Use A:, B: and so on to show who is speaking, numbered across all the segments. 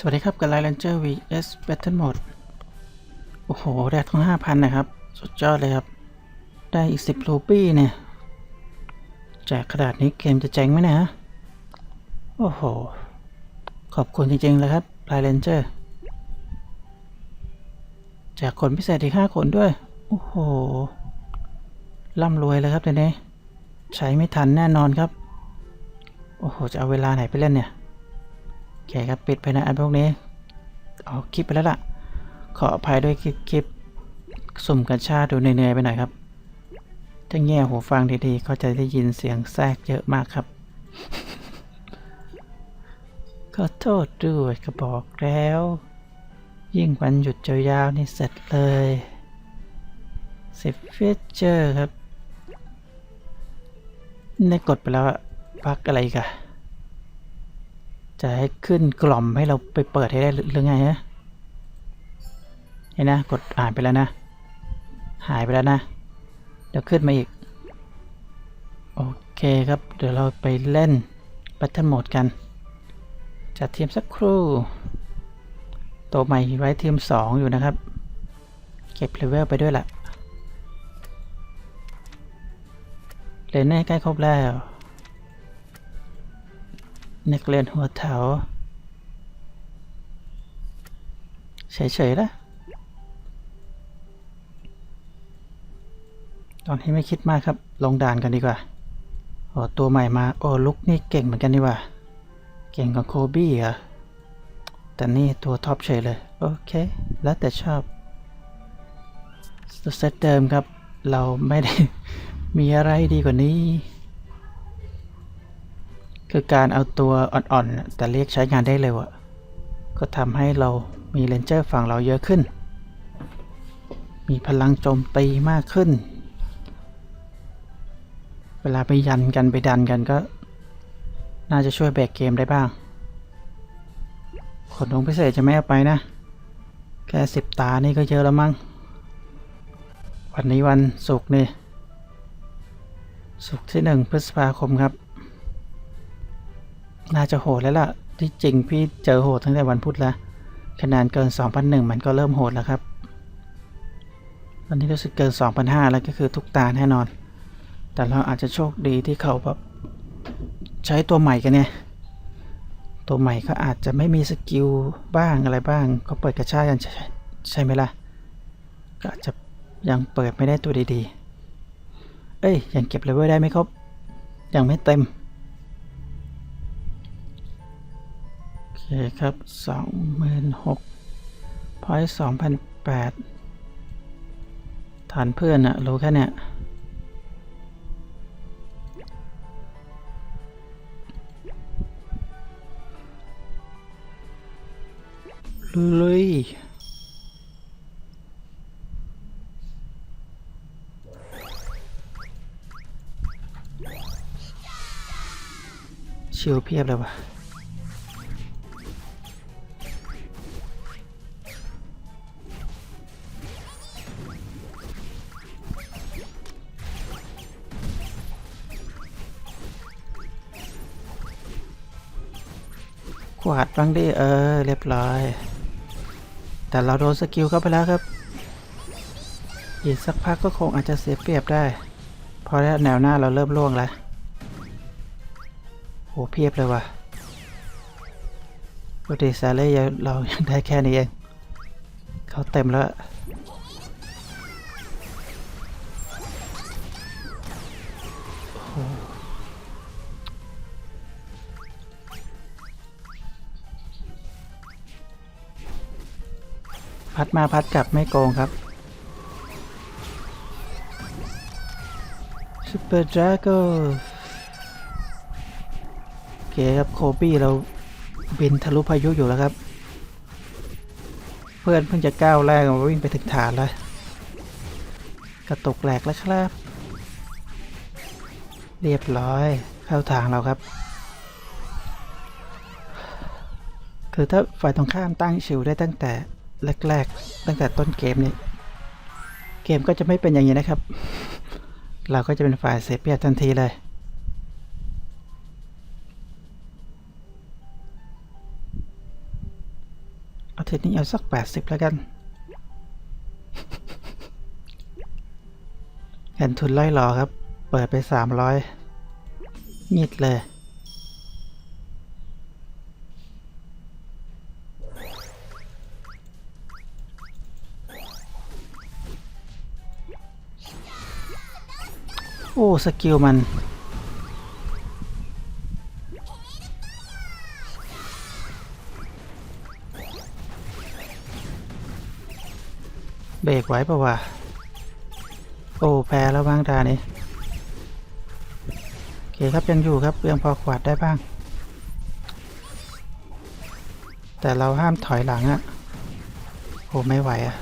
A: สวัสดีครับ กับไลน์ Ranger vs Battle Mode โอ้โห ได้ทั้ง 5,000 นะครับ สุดยอดเลยครับ ได้อีก 10 รูปี้เนี่ยแจกขนาดนี้เกมจะเจ๋งไหมนะฮะ โอ้โห ขอบคุณจริง ๆ เลยครับไลน์ Ranger แจกคนพิเศษอีก 5 คนด้วย โอ้โห ร่ำรวยเลยครับทีนี้ ใช้ไม่ทันแน่นอนครับ โอ้โห จะเอาเวลาไหนไปเล่นเนี่ย เคครับปิดไปนะอันพวกนี้เอาคลิปไปแล้วล่ะ ขออภัยด้วยคลิปคลิปสุ่มกัญชาดูเหนื่อยๆไปหน่อยครับถ้าแง่หูฟังดีๆเขาจะได้ยินเสียงแทรกเยอะมากครับ ขอโทษด้วยก็บอกแล้ว ยิ่งวันหยุดยาวๆนี่เสร็จเลยสิบฟีเจอร์ครับได้กดไปแล้วพักอะไรกัน จะให้ขึ้นกล่อมให้เราไปเปิดให้ได้หรือไงฮะเห็นนะกดอ่านไปแล้วนะ หายไปแล้วนะเดี๋ยวขึ้นมาอีก โอเคครับ เดี๋ยวเราไปเล่นบัตเทิลโหมดกัน จัดทีมสักครู่ ตัวใหม่ไว้ทีม 2 อยู่นะครับ เก็บเลเวลไปด้วยละเลนให้ใกล้ครบแล้ว นักเรียนหัวแถวเฉยๆละตอนนี้ไม่คิดมากครับ ลงด่านกันดีกว่าโอ้ตัวใหม่มา โอ้ลุกนี่เก่งเหมือนกันนี่ว่า เก่งกว่าโคบี้เหรอแต่นี่ตัวท็อปเฉยเลย โอเค แล้วแต่ชอบเซตเดิมครับ เราไม่ได้มีอะไรดีกว่านี้ คือการเอาตัวอ่อนๆ แต่เรียกใช้งานได้เร็วอะก็ทำให้เรามีเลนเจอร์ฝั่งเราเยอะขึ้น มีพลังโจมตีมากขึ้น เวลาไปยันกันไปดันกันก็ น่าจะช่วยแบกเกมได้บ้าง ขนลงพิเศษจะไม่เอาไปนะ แค่สิบตานี่ก็เยอะแล้วมั้ง วันนี้วันศุกร์นี่ศุกร์ที่หนึ่งพฤษภาคมครับ น่าจะโหดแล้วล่ะ ที่จริงพี่เจอโหดตั้งแต่วันพุธแล้ว คะแนนเกิน 2,001 มันก็เริ่มโหดแล้วครับวันนี้รู้สึกเกิน 2,005 แล้วก็คือทุกตาแน่นอน แต่เราอาจจะโชคดีที่เขาแบบใช้ตัวใหม่กันเนี่ย ตัวใหม่เขาอาจจะไม่มีสกิลบ้างอะไรบ้าง เขาเปิดกระชากกันใช่ใช่ไหมล่ะ ก็อาจจะยังเปิดไม่ได้ตัวดีๆ เอ้ย ยังเก็บเลเวลได้ไม่ครบ ยังไม่เต็ม คครับสองหมื่นหกพอยสองพันแปดฐานเพื่อนอะรู้แค่เนี้ยลุยชิวเพียบเลยว่ะ ขวาดบ้างดิเออ เรียบร้อย แต่เราโดนสกิลเข้าไปแล้วครับ อีกสักพักก็คงอาจจะเสียเปรียบได้ เพราะแนวหน้าเราเริ่มล่วงแล้วโหเพียบเลยว่ะปกติซาเล่เรายังได้แค่นี้เอง เขาเต็มแล้ว พัดมาพัดกลับไม่โกงครับซูเปอร์ดราโก้โอเคครับโคบี้เราบินทะลุพายุอยู่แล้วครับ เพื่อนเพิ่งจะก้าวแรกมาวิ่งไปถึงฐานแล้ว กระตุกแหลกแล้วครับ เรียบร้อยเข้าทางเราครับคือถ้าฝ่ายตรงข้ามตั้งชิวได้ตั้งแต่ แรกๆ ตั้งแต่ต้นเกมนี้เกมก็จะไม่เป็นอย่างนี้นะครับ เราก็จะเป็นฝ่ายเสียเปรียบทันทีเลยโอาเทนี้เอาสักแปดสิบแล้วกันเห็นทุนไล่หลอครับ เปิดไปสามร้อยงิดเลย สกิลมัน เบรกไว้ปะวะ โอ้แพ้แล้วบ้างตานี้โอเคครับยังอยู่ครับยังพอขวาดได้บ้าง แต่เราห้ามถอยหลังอะโอ้ไม่ไหวอะ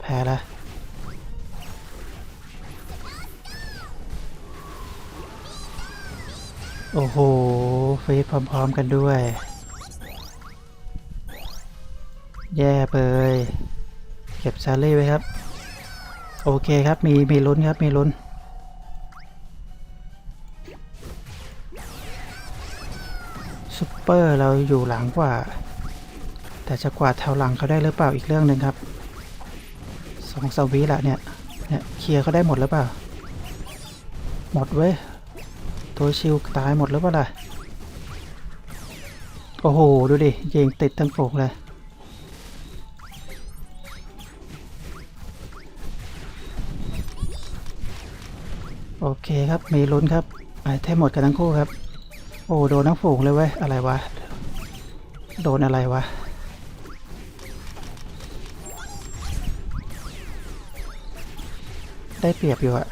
A: แพ้แล้ว โอ้โหฟีดพร้อม ๆ กันด้วย แย่เปยเก็บซารี่ไว้ครับ โอเคครับมีมีลุ้นครับมีลุ้น ซุปเปอร์เราอยู่หลังกว่า แต่จะกวาดแถวหลังเขาได้หรือเปล่าอีกเรื่องหนึ่งครับสองสวีละเนี่ยเนี่ยเคลียร์เขาได้หมดหรือเปล่า หมดเว้ย ตัวชิวตายหมดหรือเปล่าล่ะ โอ้โห ดูดิยิงติดทั้งโปกเลยโอเคครับ มีลุ้นครับไอเทมหมดกันทั้งคู่ครับ โอ้โดนทั้งฝูงเลยเว้ย อะไรวะ โดนอะไรวะ ได้เปรียบอยู่อะ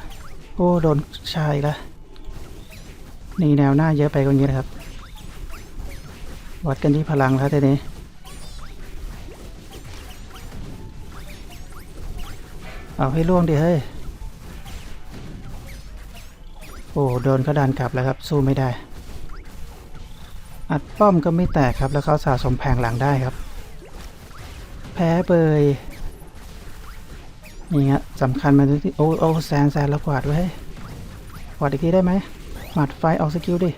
A: โอ้ โดนชายละ นี่แนวหน้าเยอะไปกว่านี้นะครับ วัดกันที่พลังแล้วทีนี้เอาให้ล่วงดิเฮ้ย โอ้โดนเขาดันกลับแล้วครับ สู้ไม่ได้ อัดป้อมก็ไม่แตกครับ แล้วเขาสะสมแผงหลังได้ครับ แพ้เบยนี่ฮะสำคัญมันที่โอ้โอ้แซนแซนแล้วกวาดไว้กวาดอีกทีได้ไหม หมัดไฟออกสกิลดิ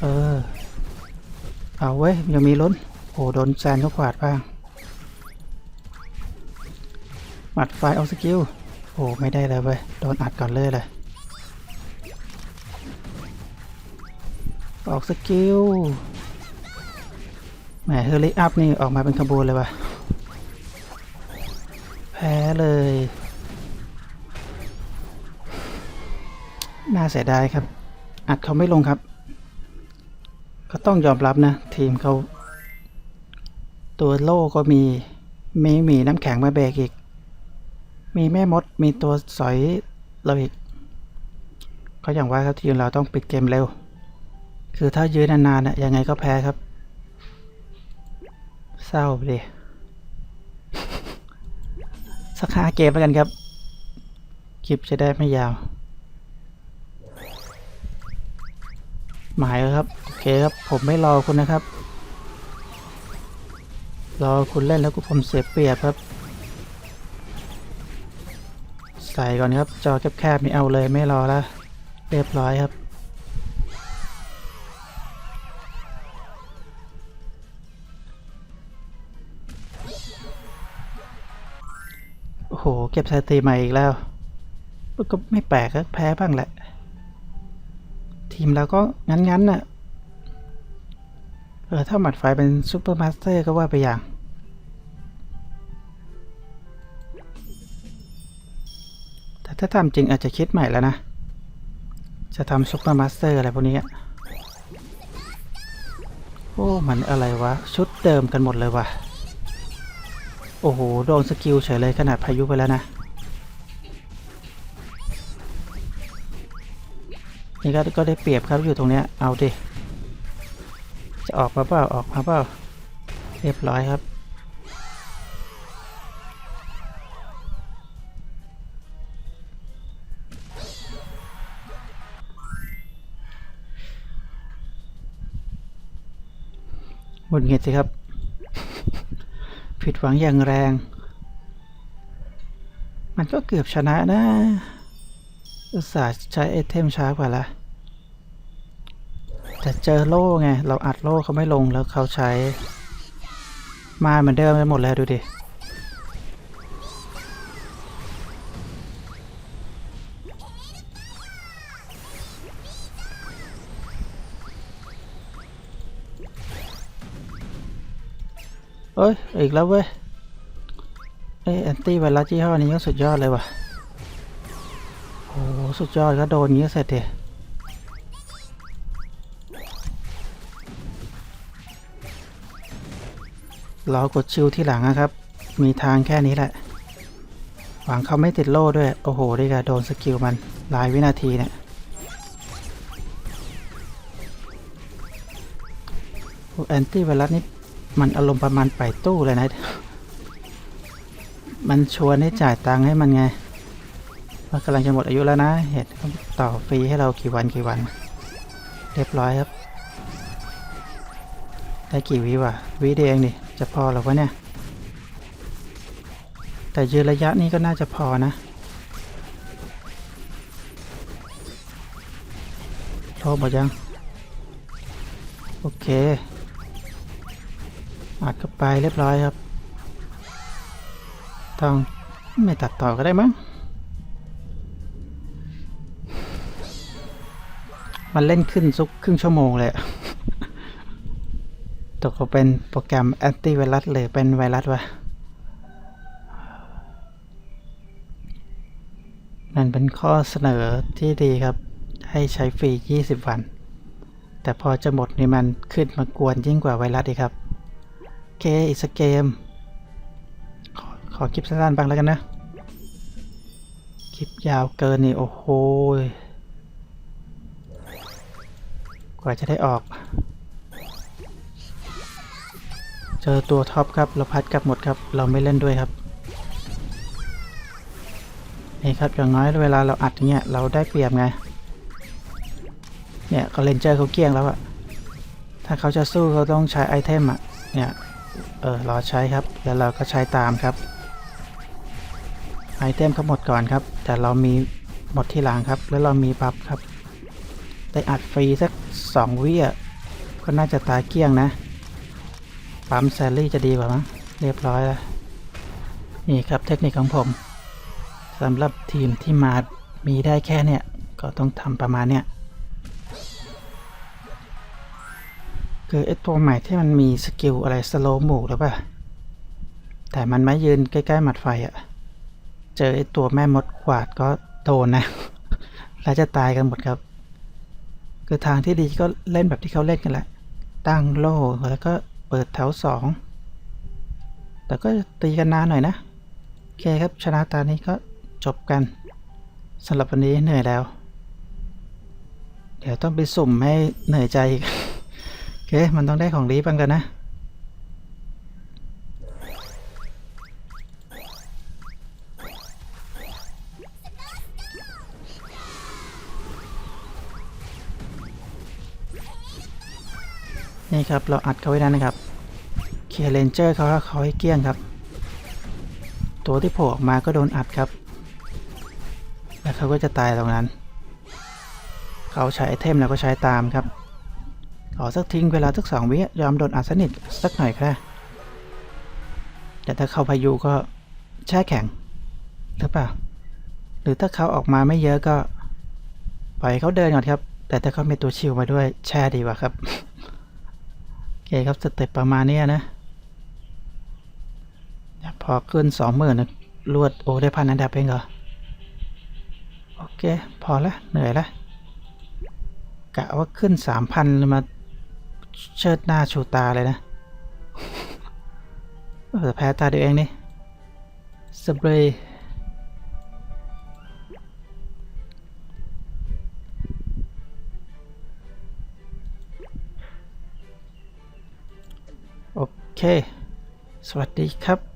A: เออ เอาเว้ย ยังมีลุ้น โอ้โดนแซนเขาขวาดบ้าง หมัดไฟออกสกิล โอ้ ไม่ได้เลยเว้ย โดนอัดก่อนเลยเลยออกสกิล แหมเฮอริอัพนี่ ออกมาเป็นขบวนเลยว่ะ แพ้เลย น่าเสียดายครับ อัดเขาไม่ลงครับ ก็ต้องยอมรับนะ ทีมเขา ตัวโล่ก็มี มีมีน้ำแข็งมาเบรกอีก มีแม่มด มีตัวสอยเราอีกก็อย่างว่าครับทีมเราต้องปิดเกมเร็ว คือถ้ายืนนานๆน่ะยังไงก็แพ้ครับ เศร้าไปดิสักห้าเกมแล้วกันครับ คลิปจะได้ไม่ยาว หมายครับ โอเคครับ ผมไม่รอคุณนะครับ รอคุณเล่นแล้วก็ผมเสียเปรียบครับ ใส่ก่อนครับ จอแคบๆนี่เอาเลยไม่รอล้วเรียบร้อยครับ โอ้โห เก็บสถิติใหม่อีกแล้ว ก็ไม่แปลกครับแพ้บ้างแหละ ทีมเราก็งั้นๆน่ะ เออ ถ้าหมัดไฟเป็นซูเปอร์มาสเตอร์ก็ว่าไปอย่าง แต่ถ้าทำจริงอาจจะคิดใหม่แล้วนะ จะทำซูเปอร์มาสเตอร์อะไรพวกนี้อะโอ้ มันอะไรวะ ชุดเดิมกันหมดเลยวะโอ้โห โดนสกิลเฉยเลยขนาดพายุไปแล้วนะ นี่ก็ก็ได้เปรียบครับอยู่ตรงเนี้ยเอาดิจะออกมาเปล่าออกมาเปล่าเรียบร้อยครับ หมดเงิดสิครับ ผิดหวังอย่างแรง มันก็เกือบชนะนะ อุตส่าห์ใช้ไอเทมช้ากว่าละแต่เจอโล่ไง เราอัดโล่เขาไม่ลงแล้วเขาใช้ มาเหมือนเดิมไปหมดแล้วดูดิเอ้ย อีกแล้วเว้ยเอ้ยแอนตี้ไวรัสยี่ห้อนี้ก็สุดยอดเลยว่ะ โอ้โหสุดยอดก็โดนอย่างนี้เสร็จเดรอกดชิวที่หลังนะครับ มีทางแค่นี้แหละ หวังเขาไม่ติดโล่ด้วย โอ้โหดีกะโดนสกิลมันหลายวินาทีเนี่ยแอนตี้ไวรัสนี่มันอารมณ์ประมาณไปตู้เลยนะ มันชวนให้จ่ายตังค์ให้มันไง ว่ากำลังจะหมดอายุแล้วนะ เหตุต่อฟรีให้เรากี่วันกี่วัน เรียบร้อยครับ ได้กี่วิวะวิเดียเองดิจะพอหรอวะเนี่ย แต่ยืนระยะนี้ก็น่าจะพอนะโทรหมดยัง โอเคอัดเข้าไปเรียบร้อยครับ ต้องไม่ตัดต่อก็ได้มั้ง มันเล่นขึ้นซุกครึ่งชั่วโมงเลย ตกลงเป็นโปรแกรมแอนตี้ไวรัสหรือเป็นไวรัสวะ นั่นเป็นข้อเสนอที่ดีครับ ให้ใช้ฟรี 20 วัน แต่พอจะหมดนี่มันขึ้นมากวนยิ่งกว่าไวรัสอีกครับ โอเค อีกสักเกม ขอขอคลิปสั้นๆบ้างแล้วกันนะ คลิปยาวเกินนี่ โอ้โหย กว่าจะได้ออก เจอตัวท็อปครับ เราพัดกลับหมดครับ เราไม่เล่นด้วยครับ นี่ครับอย่างน้อยเวลาเราอัดอย่างเงี้ยเราได้เปรียบไง เนี่ยเขาเลนเจอร์เขาเกลี้ยงแล้วอะถ้าเขาจะสู้เขาต้องใช้ไอเทมอะเนี่ย เออรอใช้ครับ แล้วเราก็ใช้ตามครับ ไอเทมเขาหมดก่อนครับ แต่เรามีหมดที่หลังครับ แล้วเรามีบัฟครับ ได้อัดฟรีสักสองวิอะก็น่าจะตายเกลี้ยงนะ ปั๊มแซลลี่จะดีกว่ามั้งเรียบร้อยแล้ว นี่ครับเทคนิคของผมสำหรับทีมที่มามีได้แค่เนี่ย ก็ต้องทำประมาณเนี่ยคือไอตัวใหม่ที่มันมีสกิลอะไรสโลว์หมูหรือเปล่า แต่มันไม่ยืนใกล้ๆหมัดไฟอะ่ะ เจอไอตัวแม่มดขวาดก็โดนนะ แล้วจะตายกันหมดครับ คือทางที่ดีก็เล่นแบบที่เขาเล่นกันแหละ ตั้งโล่แล้วก็เปิดแถวสอง แต่ก็ตีกันนานหน่อยนะ โอเคครับชนะตานี้ก็จบกันสำหรับวันนี้เหนื่อยแล้ว เดี๋ยวต้องไปสุ่มให้เหนื่อยใจอีก โอเค มันต้องได้ของดีบ้างกันนะ นี่ครับ เราอัดเขาไว้แล้วนะครับเคเลนเจอร์เขาเขาให้เกลี้ยงครับ ตัวที่โผล่ออกมาก็โดนอัดครับ แล้วเขาก็จะตายตรงนั้น เขาใช้ไอเทมแล้วก็ใช้ตามครับ ขอสักทิ้งเวลาสักสองวิยอมโดนอัดสนิทสักหน่อยค่ะแต่ถ้าเข้าพายุก็แช่แข็งหรือเปล่า หรือถ้าเขาออกมาไม่เยอะก็ปล่อยเขาเดินก่อนครับ แต่ถ้าเขามีตัวชิวมาด้วยแช่ดีกว่าครับ เคครับสเต็ปประมาณเนี้ยนะพอขึ้นสองหมื่นรวดโอ้ได้พันอันดับเองเหรอ โอเค พอละเหนื่อยละกะว่าขึ้นสามพันมาเชิดหน้าชูตาเลยนะเออแพ้ตาเดียวเองนี่สเปรย์ สวัสดีครับ